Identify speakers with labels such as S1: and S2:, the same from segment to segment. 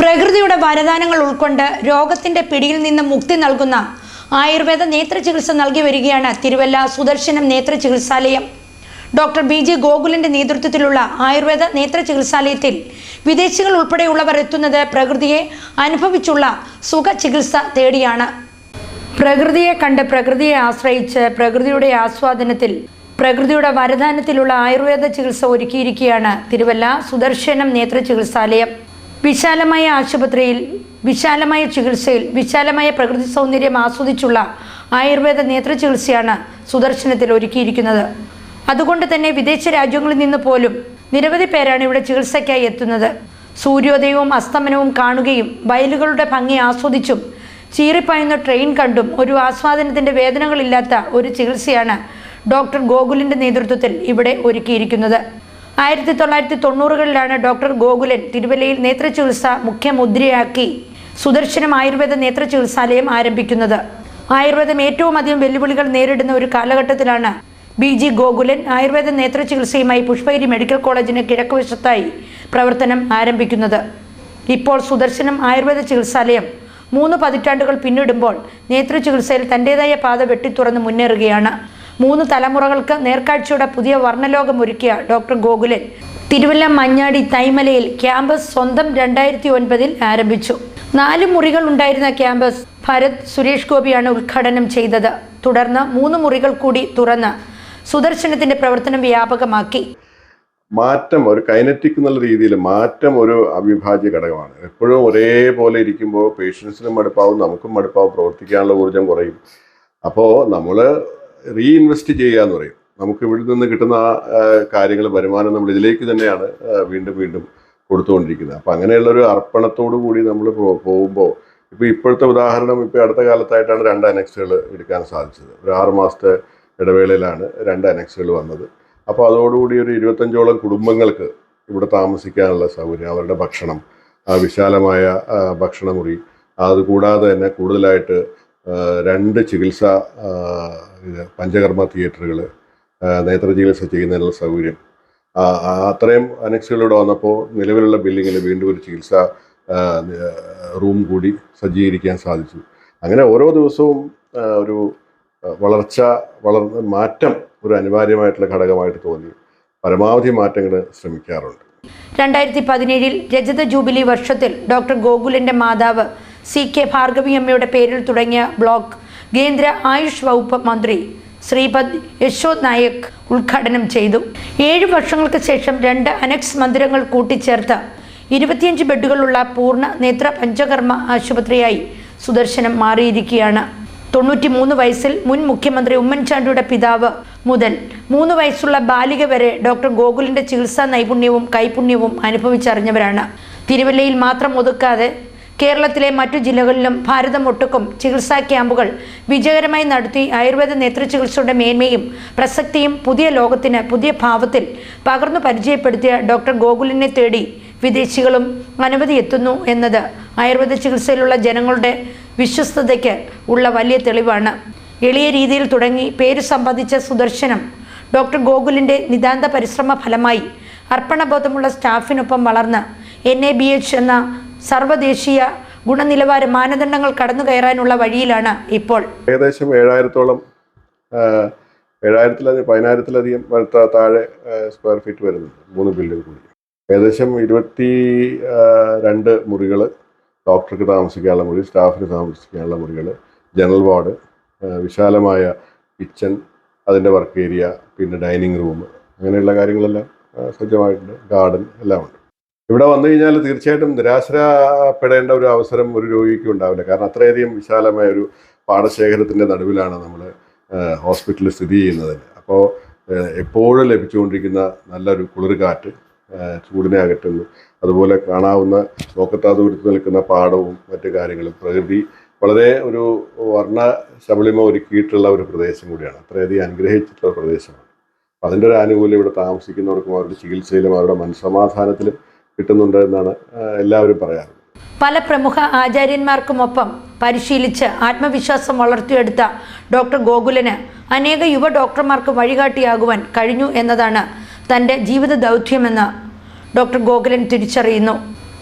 S1: പ്രകൃതിയുടെ വരദാനങ്ങൾ ഉൾക്കൊണ്ട് രോഗത്തിന്റെ പിടിയിൽ നിന്ന് മുക്തി നൽകുന്ന ആയുർവേദ നേത്ര ചികിത്സ നൽകി വരികയാണ് തിരുവല്ല സുദർശനം നേത്ര ചികിത്സാലയം ഡോക്ടർ ബി ജെ ഗോകുലിന്റെ നേതൃത്വത്തിലുള്ള ആയുർവേദ നേത്ര ചികിത്സാലയത്തിൽ വിദേശികൾ ഉൾപ്പെടെയുള്ളവർ എത്തുന്നത് പ്രകൃതിയെ അനുഭവിച്ചുള്ള സുഖ ചികിത്സ തേടിയാണ്. പ്രകൃതിയെ കണ്ട് പ്രകൃതിയെ ആശ്രയിച്ച് പ്രകൃതിയുടെ ആസ്വാദനത്തിൽ പ്രകൃതിയുടെ വരദാനത്തിലുള്ള ആയുർവേദ ചികിത്സ ഒരുക്കിയിരിക്കുകയാണ് തിരുവല്ല സുദർശനം നേത്ര ചികിത്സാലയം വിശാലമായ ആശുപത്രിയിൽ വിശാലമായ ചികിത്സയിൽ വിശാലമായ പ്രകൃതി സൗന്ദര്യം ആസ്വദിച്ചുള്ള ആയുർവേദ നേത്ര ചികിത്സയാണ് സുദർശനത്തിൽ ഒരുക്കിയിരിക്കുന്നത്. അതുകൊണ്ട് തന്നെ വിദേശ രാജ്യങ്ങളിൽ നിന്ന് പോലും നിരവധി പേരാണ് ഇവിടെ ചികിത്സയ്ക്കായി എത്തുന്നത്. സൂര്യോദയവും അസ്തമനവും കാണുകയും വയലുകളുടെ ഭംഗി ആസ്വദിച്ചും ചീറിപ്പായുന്ന ട്രെയിൻ കണ്ടും ഒരു ആസ്വാദനത്തിന്റെ വേദനകളില്ലാത്ത ഒരു ചികിത്സയാണ് ഡോക്ടർ ഗോകുലിന്റെ നേതൃത്വത്തിൽ ഇവിടെ ഒരുക്കിയിരിക്കുന്നത്. ആയിരത്തി തൊള്ളായിരത്തി തൊണ്ണൂറുകളിലാണ് ഡോക്ടർ ഗോകുലൻ തിരുവല്ലയിൽ നേത്ര ചികിത്സ മുഖ്യമുദ്രയാക്കി സുദർശനം ആയുർവേദ നേത്ര ചികിത്സാലയം ആരംഭിക്കുന്നത്. ആയുർവേദം ഏറ്റവും അധികം വെല്ലുവിളികൾ നേരിടുന്ന ഒരു കാലഘട്ടത്തിലാണ് ബി ജി ഗോകുലൻ ആയുർവേദ നേത്ര ചികിത്സയുമായി പുഷ്പഗിരി മെഡിക്കൽ കോളേജിന് കിഴക്കുവശത്തായി പ്രവർത്തനം ആരംഭിക്കുന്നത്. ഇപ്പോൾ സുദർശനം ആയുർവേദ ചികിത്സാലയം മൂന്ന് പതിറ്റാണ്ടുകൾ പിന്നിടുമ്പോൾ നേത്ര ചികിത്സയിൽ തന്റെതായ പാത വെട്ടിത്തുറന്ന് മുന്നേറുകയാണ്. മൂന്ന് തലമുറകൾക്ക് നേർക്കാഴ്ചയുടെ പുതിയ വർണലോകം ഒരുക്കിയ ഡോക്ടർ ഗോകുലൻ തിരുവല്ല മഞ്ഞാടി തൈമലയിൽ ക്യാമ്പസ് സ്വന്തം രണ്ടായിരത്തി ഒൻപതിൽ ആരംഭിച്ചു. നാല് മുറികൾ ഉണ്ടായിരുന്ന ക്യാമ്പസ് ഭരത് സുരേഷ് ഗോപിയാണ് ഉദ്ഘാടനം ചെയ്തത്. തുടർന്ന് മൂന്ന് മുറികൾ കൂടി തുറന്ന് സുദർശനത്തിന്റെ പ്രവർത്തനം വ്യാപകമാക്കി.
S2: മാറ്റം ഒരു കൈനറ്റിക് എന്നുള്ള രീതിയിൽ മാറ്റം ഒരു അവിഭാജ്യ ഘടകമാണ്. എപ്പോഴും ഒരേപോലെ ഇരിക്കുമ്പോൾ പേഷ്യൻസിനും മടുപ്പാവും നമുക്കും മടുപ്പാവും പ്രവർത്തിക്കാനുള്ള ഊർജം കുറയും. അപ്പോൾ നമ്മൾ റീഇൻവെസ്റ്റ് ചെയ്യുക എന്ന് പറയും. നമുക്ക് ഇവിടെ നിന്ന് കിട്ടുന്ന കാര്യങ്ങൾ വരുമാനം നമ്മൾ ഇതിലേക്ക് തന്നെയാണ് വീണ്ടും വീണ്ടും കൊടുത്തുകൊണ്ടിരിക്കുന്നത്. അപ്പം അങ്ങനെയുള്ള ഒരു അർപ്പണത്തോടു കൂടി നമ്മൾ പോകുമ്പോൾ ഇപ്പോൾ ഇപ്പോഴത്തെ ഉദാഹരണം ഇപ്പോൾ അടുത്ത കാലത്തായിട്ടാണ് രണ്ട് അനക്സുകൾ എടുക്കാൻ സാധിച്ചത്. ഒരു ആറ് മാസത്തെ ഇടവേളയിലാണ് രണ്ട് അനക്സുകൾ വന്നത്. അപ്പോൾ അതോടുകൂടി ഒരു ഇരുപത്തഞ്ചോളം കുടുംബങ്ങൾക്ക് ഇവിടെ താമസിക്കാനുള്ള സൗകര്യം അവരുടെ ഭക്ഷണം ആ വിശാലമായ ഭക്ഷണമുറി അതുകൂടാതെ തന്നെ കൂടുതലായിട്ട് രണ്ട് ചികിത്സ ആ, പഞ്ചകർമ്മ തിയേറ്ററുകൾ നേത്ര ചികിത്സ ചെയ്യുന്നതിനുള്ള സൗകര്യം. അത്രയും അനക്സുകളിവിടെ വന്നപ്പോൾ നിലവിലുള്ള ബിൽഡിങ്ങിൽ വീണ്ടും ഒരു ചികിത്സ റൂം കൂടി സജ്ജീകരിക്കാൻ സാധിച്ചു. അങ്ങനെ ഓരോ ദിവസവും ഒരു വളർച്ച വളർ മാറ്റം ഒരു അനിവാര്യമായിട്ടുള്ള ഘടകമായിട്ട് തോന്നി. പരമാവധി മാറ്റങ്ങൾ ശ്രമിക്കാറുണ്ട്.
S1: രണ്ടായിരത്തി പതിനേഴിൽ രജത ജൂബിലി വർഷത്തിൽ ഡോക്ടർ ഗോകുലിന്റെ മാതാവ് സി കെ ഭാർഗവി അമ്മയുടെ പേരിൽ തുടങ്ങിയ ബ്ലോക്ക് കേന്ദ്ര ആയുഷ് വകുപ്പ് മന്ത്രി ശ്രീപദ് യശോ നായക് ഉദ്ഘാടനം ചെയ്തു. ഏഴ് വർഷങ്ങൾക്ക് ശേഷം രണ്ട് അനക്സ് മന്ദിരങ്ങൾ കൂട്ടിച്ചേർത്ത് ഇരുപത്തിയഞ്ച് ബെഡുകളുള്ള പൂർണ നേത്ര പഞ്ചകർമ്മ ആശുപത്രിയായി സുദർശനം മാറിയിരിക്കുകയാണ്. തൊണ്ണൂറ്റി മൂന്ന് വയസ്സിൽ മുൻ മുഖ്യമന്ത്രി ഉമ്മൻചാണ്ടിയുടെ പിതാവ് മുതൽ മൂന്ന് വയസ്സുള്ള ബാലിക വരെ ഡോക്ടർ ഗോകുലിന്റെ ചികിത്സാ നൈപുണ്യവും കൈപുണ്യവും അനുഭവിച്ചറിഞ്ഞവരാണ്. തിരുവല്ലയിൽ മാത്രം ഒതുക്കാതെ കേരളത്തിലെ മറ്റു ജില്ലകളിലും ഭാരതമൊട്ടുക്കും ചികിത്സാ ക്യാമ്പുകൾ വിജയകരമായി നടത്തി ആയുർവേദ നേത്ര ചികിത്സയുടെ മേന്മയും പ്രസക്തിയും പുതിയ ലോകത്തിന് പുതിയ ഭാവത്തിൽ പകർന്നു പരിചയപ്പെടുത്തിയ ഡോക്ടർ ഗോകുലിനെ തേടി വിദേശികളും അനവധി എത്തുന്നു എന്നത് ആയുർവേദ ചികിത്സയിലുള്ള ജനങ്ങളുടെ വിശ്വസ്തതയ്ക്ക് ഉള്ള വലിയ തെളിവാണ്. എളിയ രീതിയിൽ തുടങ്ങി പേര് സമ്പാദിച്ച സുദർശനം ഡോക്ടർ ഗോകുലിന്റെ നിതാന്ത പരിശ്രമ ഫലമായി അർപ്പണബോധമുള്ള സ്റ്റാഫിനൊപ്പം വളർന്ന് എൻ എ ബി എച്ച് എന്ന സർവദേശീയ ഗുണനിലവാര മാനദണ്ഡങ്ങൾ കടന്നു കയറാനുള്ള വഴിയിലാണ് ഇപ്പോൾ.
S2: ഏകദേശം ഏഴായിരത്തോളം ഏഴായിരത്തിലധികം പതിനായിരത്തിലധികം താഴെ സ്ക്വയർ ഫീറ്റ് വരുന്നുണ്ട് മൂന്ന് ബിൽഡിംഗ് കൂടി. ഏകദേശം ഇരുപത്തി രണ്ട് മുറികൾ ഡോക്ടർക്ക് താമസിക്കാനുള്ള മുറി സ്റ്റാഫിന് താമസിക്കാനുള്ള മുറികൾ ജനറൽ വാർഡ് വിശാലമായ കിച്ചൺ അതിന്റെ വർക്ക് ഏരിയ പിന്നെ ഡൈനിങ് റൂം അങ്ങനെയുള്ള കാര്യങ്ങളെല്ലാം സജ്ജമായിട്ടുണ്ട് ഗാർഡൻ എല്ലാം ഉണ്ട് ഇവിടെ വന്നു കഴിഞ്ഞാൽ തീർച്ചയായിട്ടും നിരാശരാപ്പെടേണ്ട ഒരു അവസരം ഒരു രോഗിക്ക് ഉണ്ടാവില്ല. കാരണം അത്രയധികം വിശാലമായ ഒരു പാടശേഖരത്തിന്റെ നടുവിലാണ് നമ്മൾ ഹോസ്പിറ്റലിൽ സ്ഥിതി ചെയ്യുന്നത്. അപ്പോൾ എപ്പോഴും ലഭിച്ചുകൊണ്ടിരിക്കുന്ന നല്ലൊരു കുളിർ കാറ്റ് ആ, ചൂടിനെ അകറ്റുന്നു. അതുപോലെ കാണാവുന്ന നോക്കത്താ ദൂരത്ത് നിൽക്കുന്ന പാടവും മറ്റു കാര്യങ്ങളും പ്രകൃതി വളരെ ഒരു വർണ ശബളിമ ഒരുക്കിയിട്ടുള്ള ഒരു പ്രദേശം കൂടിയാണ്. അത്രയധികം അനുഗ്രഹിച്ചിട്ടുള്ള പ്രദേശമാണ്. അതിന്റെ ഒരു ആനുകൂല്യം ഇവിടെ താമസിക്കുന്നവർക്കും അവരുടെ ചികിത്സയിലും അവരുടെ മനസ്സമാധാനത്തിലും കിട്ടുന്നുണ്ട് എന്നാണ് എല്ലാവരും പറയാറ്.
S1: പല പ്രമുഖ ആചാര്യന്മാർക്കുമൊപ്പം പരിശീലിച്ച് ആത്മവിശ്വാസം വളർത്തിയെടുത്ത ഡോക്ടർ ഗോകുലന് അനേക യുവ ഡോക്ടർമാർക്ക് വഴികാട്ടിയാകുവാൻ കഴിഞ്ഞു എന്നതാണ് തന്റെ ജീവിത ദൗത്യമെന്ന് ഡോക്ടർ ഗോകുലൻ തിരിച്ചറിയുന്നു.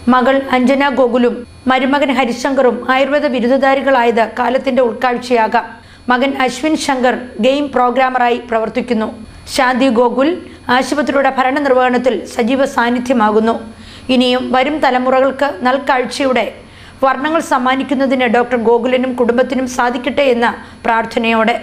S1: മകൾ അഞ്ജന ഗോകുലും മരുമകൻ ഹരിശങ്കറും ആയുർവേദ ബിരുദധാരികളായത് കാലത്തിന്റെ ഉൾക്കാഴ്ചയാകാം. മകൻ അശ്വിൻ ശങ്കർ ഗെയിം പ്രോഗ്രാമറായി പ്രവർത്തിക്കുന്നു. ശാന്തി ഗോകുൽ ആശുപത്രിയുടെ ഭരണനിർവഹണത്തിൽ സജീവ സാന്നിധ്യമാകുന്നു ഇനിയും വരും തലമുറകൾക്ക് നൽകാഴ്ചയുടെ വർണങ്ങൾ സമ്മാനിക്കുന്നതിന് ഡോക്ടർ ഗോകുലിനും കുടുംബത്തിനും സാധിക്കട്ടെ എന്ന പ്രാർത്ഥനയോടെ